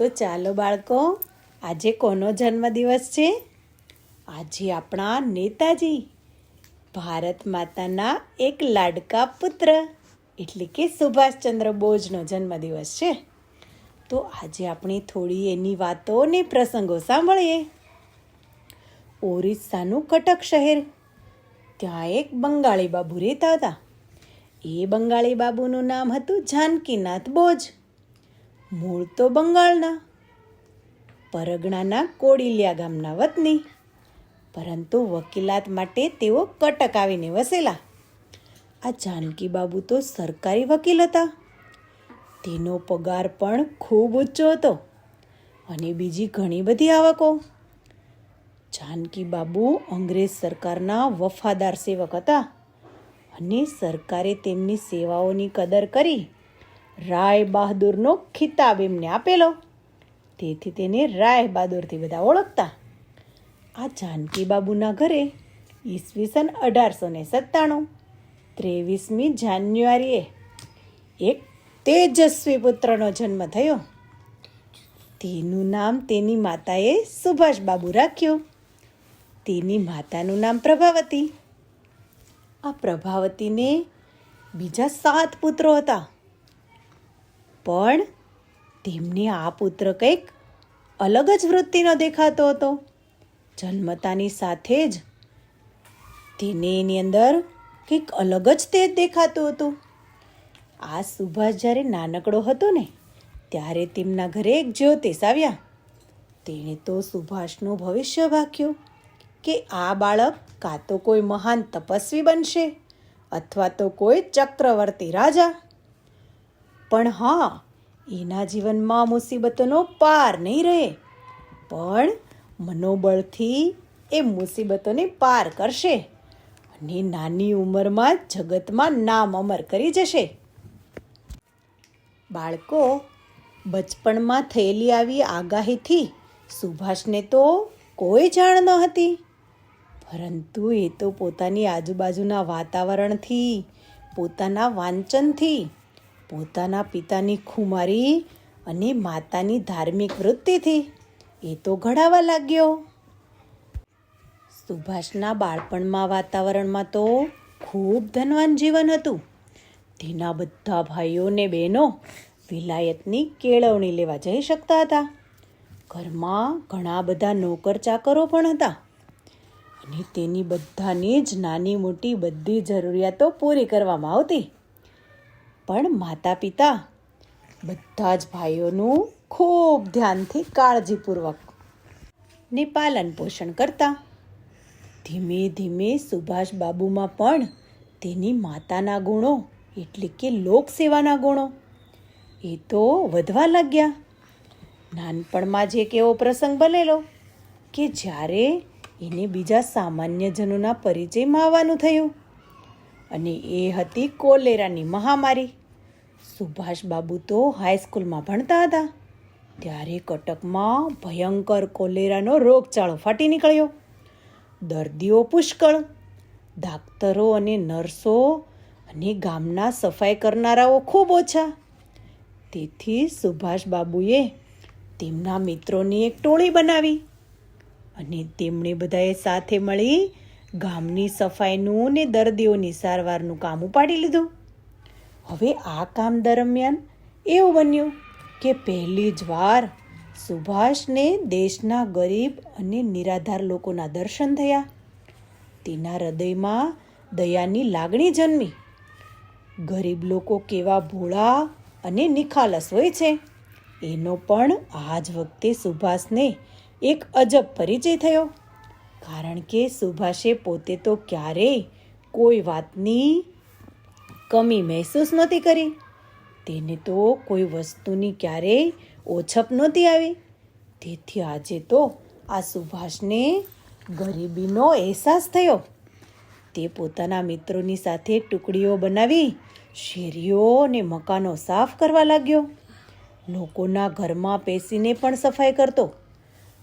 તો ચાલો બાળકો, આજે કોનો જન્મદિવસ છે? આજે આપણા નેતાજી, ભારત માતાના એક લાડકા પુત્ર, એટલે કે સુભાષચંદ્ર બોઝનો જન્મદિવસ છે. તો આજે આપણે થોડી એની વાતો ને પ્રસંગો સાંભળીએ. ઓરિસ્સાનું કટક શહેર, ત્યાં એક બંગાળી બાબુ રહેતા હતા. એ બંગાળી બાબુનું નામ હતું જાનકીનાથ બોઝ. મૂળ તો બંગાળના, પરગણાના કોડિલિયા ગામના વતની. પરંતુ વકીલાત માટે તેઓ કટક આવીને વસેલા. આ જાનકી બાબુ તો સરકારી વકીલ હતા. તેનો પગાર પણ ખૂબ ઊંચો હતો અને બીજી ઘણી બધી આવકો. જાનકી બાબુ અંગ્રેજ સરકારના વફાદાર સેવક હતા અને સરકારે તેમની સેવાઓની કદર કરી રાય બહાદુરનો ખિતાબ એમને આપેલો. તેથી તેને રાય બહાદુરથી બધા ઓળખતા. આ જાનકી બાબુના ઘરે ઈસવીસન અઢારસો ને સત્તાણું ત્રેવીસમી જાન્યુઆરીએ એક તેજસ્વી પુત્રનો જન્મ થયો. તેનું નામ તેની માતાએ સુભાષ બાબુ રાખ્યું. તેની માતાનું નામ પ્રભાવતી. આ પ્રભાવતીને બીજા સાત પુત્રો હતા. પણ તેમને આ પુત્ર કંઈક અલગ જ વૃત્તિનો દેખાતો હતો. જન્મતાની સાથે જ તેને એની અંદર કંઈક અલગ જ તે દેખાતું હતું. આ સુભાષ જ્યારે નાનકડો હતો ને, ત્યારે તેમના ઘરે એક જ્યોતિષ આવ્યા. તેણે તો સુભાષનું ભવિષ્ય ભાખ્યું કે આ બાળક કાં તો કોઈ મહાન તપસ્વી બનશે અથવા તો કોઈ ચક્રવર્તી રાજા. પણ હા, એના જીવનમાં મુસીબતોનો પાર નહીં રહે. પણ મનોબળથી એ મુસીબતોને પાર કરશે અને નાની ઉંમરમાં જગતમાં નામ અમર કરી જશે. બાળકો, બચપણમાં થયેલી આવી આગાહીથી સુભાષને તો કોઈ જાણ ન હતી. પરંતુ એ તો પોતાની આજુબાજુના વાતાવરણથી, પોતાના વાંચનથી પોતાના પિતાની ખુમારી અને માતાની ધાર્મિક વૃત્તિથી એ તો ઘડાવા લાગ્યો. સુભાષના બાળપણમાં વાતાવરણમાં તો ખૂબ ધનવાન જીવન હતું. તેના બધા ભાઈઓ ને બહેનો વિલાયતની કેળવણી લેવા જઈ શકતા હતા. ઘરમાં ઘણા બધા નોકર ચાકરો પણ હતા. અને તેની બધાની જ નાની મોટી બધી જરૂરિયાતો પૂરી કરવામાં આવતી. પણ માતા પિતા બધા જ ભાઈઓનું ખૂબ ધ્યાનથી કાળજીપૂર્વક ને પાલન પોષણ કરતા. ધીમે ધીમે સુભાષ બાબુમાં પણ તેની માતાના ગુણો એટલે કે લોકસેવાના ગુણો એ તો વધવા લાગ્યા. નાનપણમાં જ એક એવો પ્રસંગ બનેલો કે જ્યારે એને બીજા સામાન્યજનોના પરિચયમાં આવવાનું થયું અને એ હતી કોલેરાની મહામારી. સુભાષ બાબુ તો હાઈસ્કૂલમાં ભણતા હતા. ત્યારે કટકમાં ભયંકર કોલેરાનો રોગચાળો ફાટી નીકળ્યો. દર્દીઓ પુષ્કળ, ડાક્ટરો અને નર્સો અને ગામના સફાઈ કરનારાઓ ખૂબ ઓછા. તેથી સુભાષ બાબુએ તેમના મિત્રોની એક ટોળી બનાવી અને તેમણે બધાએ સાથે મળી ગામની સફાઈનું ને દર્દીઓની સારવારનું કામ ઉપાડી લીધું. હવે આ કામ દરમિયાન એવું બન્યું કે પહેલી જ વાર સુભાષને દેશના ગરીબ અને નિરાધાર લોકોના દર્શન થયા. તેના હૃદયમાં દયાની લાગણી જન્મી. ગરીબ લોકો કેવા ભોળા અને નિખાલસ હોય છે. એનો પણ આ જ વખતે સુભાષને એક અજબ પરિચય થયો. કારણ કે સુભાષે પોતે તો ક્યારેય કોઈ વાતની કમી મહેસૂસ નહોતી કરી. તેને તો કોઈ વસ્તુની ક્યારેય ઓછપ નહોતી આવી. તેથી આજે તો આ સુભાષને ગરીબીનો અહેસાસ થયો. તે પોતાના મિત્રોની સાથે ટુકડીઓ બનાવી, શેરીઓ અને મકાનો સાફ કરવા લાગ્યો. લોકોના ઘરમાં પેસીને પણ સફાઈ કરતો.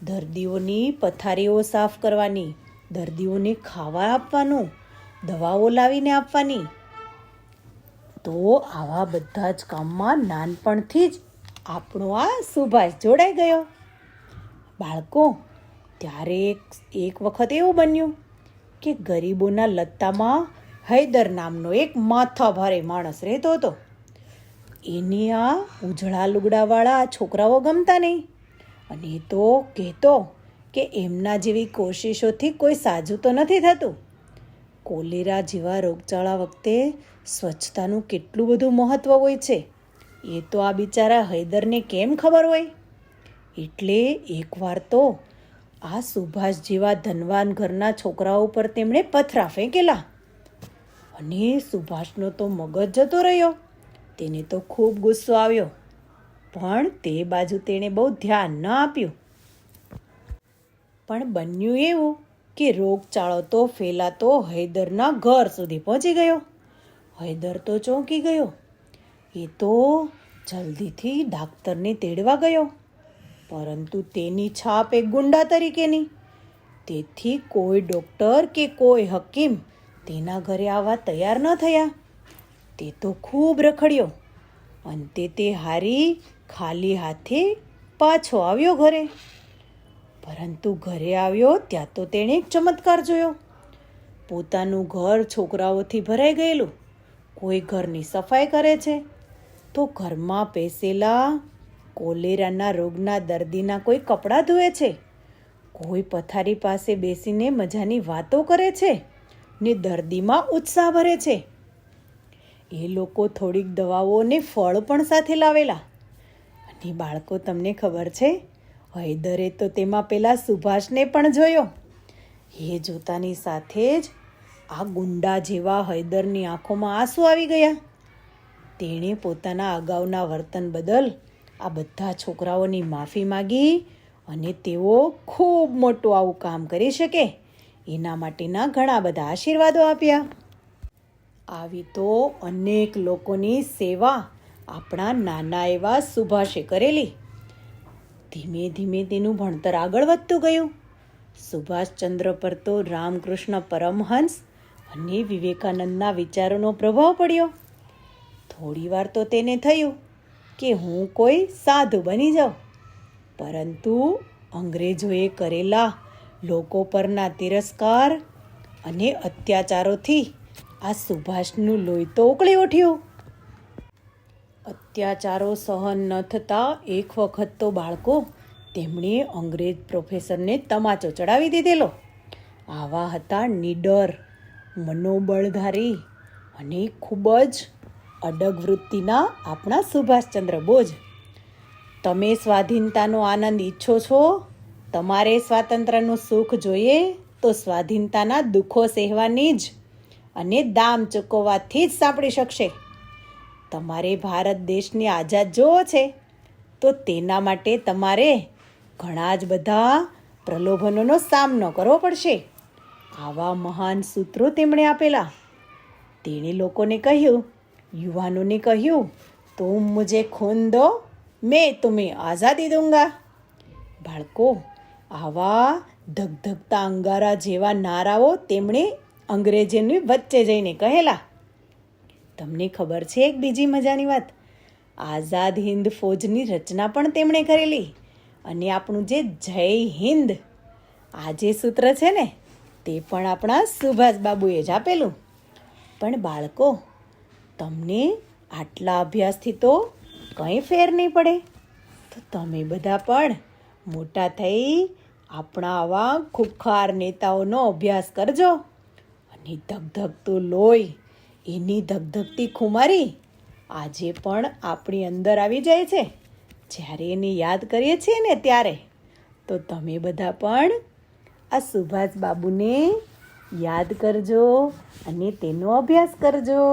દર્દીઓની પથારીઓ સાફ કરવાની, દર્દીઓને ખાવા આપવાનું, દવાઓ લાવીને આપવાની તો આવા બધા જ કામમાં નાનપણથી જ આપણો આ સુભાષ જોડાઈ ગયો. બાળકો, ત્યારે એક વખત એવું બન્યું કે ગરીબોના લત્તામાં હૈદર નામનો એક માથા ભારે માણસ રહેતો હતો. એની આ ઉજળા લુગડાવાળા છોકરાઓ ગમતા નહીં. અને એ તો કહેતો કે એમના જેવી કોશિશોથી કોઈ સાજું તો નથી થતું. કોલેરા જેવા રોગચાળા વખતે સ્વચ્છતાનું કેટલું બધું મહત્ત્વ હોય છે? એ તો આ બિચારા હૈદરને કેમ ખબર હોય? એટલે એકવાર તો આ સુભાષ જેવા ધનવાન ઘરના છોકરાઓ પર તેમણે પથરા ફેંકેલા. અને સુભાષનો તો મગજ જતો રહ્યો. તેને તો ખૂબ ગુસ્સો આવ્યો. પણ તે બાજુ તેણે બહુ ધ્યાન ન આપ્યું. પણ બન્યું એવું કે રોગચાળો તો ફેલાતો હૈદરના ઘર સુધી પહોંચી ગયો. હૈદર તો ચોંકી ગયો. એ તો જલ્દીથી ડાક્ટરને તેડવા ગયો. પરંતુ તેની છાપ એક ગુંડા તરીકેની. તેથી કોઈ ડૉક્ટર કે કોઈ હકીમ તેના ઘરે આવવા તૈયાર ન થયા. તે તો ખૂબ રખડ્યો. અંતે તે હારી ખાલી હાથે પાછો આવ્યો ઘરે. પરંતુ ઘરે આવ્યો ત્યાં તો તેણે એક ચમત્કાર જોયો. પોતાનું ઘર છોકરાઓથી ભરાઈ ગયેલું. કોઈ ઘરની સફાઈ કરે છે. તો ઘરમાં પેસેલા કોલેરાના રોગના દર્દીના કોઈ કપડાં ધોવે છે? કોઈ પથારી પાસે બેસીને મજાની વાતો કરે છે? ને દર્દીમાં ઉત્સાહ ભરે છે? એ લોકો થોડીક દવાઓ અને ફળ પણ સાથે લાવેલા. અને બાળકો, તમને ખબર છે હૈદરે તો તેમાં પેલા સુભાષને પણ જોયો. એ જોતાની સાથે જ આ ગુંડા જેવા હૈદરની આંખોમાં આંસુ આવી ગયા. તેણે પોતાના અગાઉના વર્તન બદલ આ બધા છોકરાઓની માફી માગી અને તેઓ ખૂબ મોટું આવું કામ કરી શકે એના માટેના ઘણા બધા આશીર્વાદો આપ્યા. આવી તો અનેક લોકોની સેવા આપણા નાના એવા સુભાષે કરેલી. ધીમે ધીમે તેનું ભણતર આગળ વધતું ગયું. સુભાષચંદ્ર પર તો રામકૃષ્ણ પરમહંસ અને વિવેકાનંદના વિચારોનો પ્રભાવ પડ્યો. થોડી વાર તો તેને થયું કે હું કોઈ સાધુ બની જાઉં. પરંતુ અંગ્રેજોએ કરેલા લોકો પરના તિરસ્કાર અને અત્યાચારોથી આ સુભાષનું લોહી તો ઉકળી ઉઠ્યું. અત્યાચારો સહન ન થતાં એક વખત તો બાળકો તેમણે અંગ્રેજ પ્રોફેસરને તમાચો ચડાવી દીધેલો. આવા હતા નીડર, મનોબળધારી અને ખૂબ જ અડગ વૃત્તિના આપણા સુભાષચંદ્ર બોઝ. તમે સ્વાધીનતાનો આનંદ ઈચ્છો છો? તમારે સ્વાતંત્ર્યનું સુખ જોઈએ તો સ્વાધીનતાના દુઃખો સહેવાની જ અને દામ ચૂકવવાથી જ સાંપડી શકશે. તમારે ભારત દેશને આઝાદ જોવો છે, તો તેના માટે તમારે ઘણા જ બધા પ્રલોભનોનો સામનો કરવો પડશે. આવા મહાન સૂત્રો તેમણે આપેલા. તેણે લોકોને કહ્યું, યુવાનોને કહ્યું, તુમ મુજે ખૂન દો, મેં તુમે આઝાદી દૂંગા. બાળકો, આવા ધગધગતા અંગારા જેવા નારાઓ તેમણે અંગ્રેજોની વચ્ચે જઈને કહેલા. તમને ખબર છે એક બીજી મજાની વાત? આઝાદ હિન્દ ફોજની રચના પણ તેમણે કરેલી અને આપણું જે જય હિન્દ, આ જે સૂત્ર છે ને, તે પણ આપણા સુભાષ બાબુએ જ આપેલું. પણ બાળકો, તમને આટલા અભ્યાસથી તો કંઈ ફેર નહીં પડે. તો તમે બધા પણ મોટા થઈ આપણા આવા ખૂબખાર નેતાઓનો અભ્યાસ કરજો અને ધગધગતું લોહી એની ધગધગતી ખુમારી આજે પણ આપણી અંદર આવી જાય છે. જ્યારે એને યાદ કરીએ છીએ ને ત્યારે, તો તમે બધા પણ આ સુભાષ બાબુને યાદ કરજો અને તેનો અભ્યાસ કરજો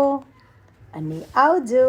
અને આવજો.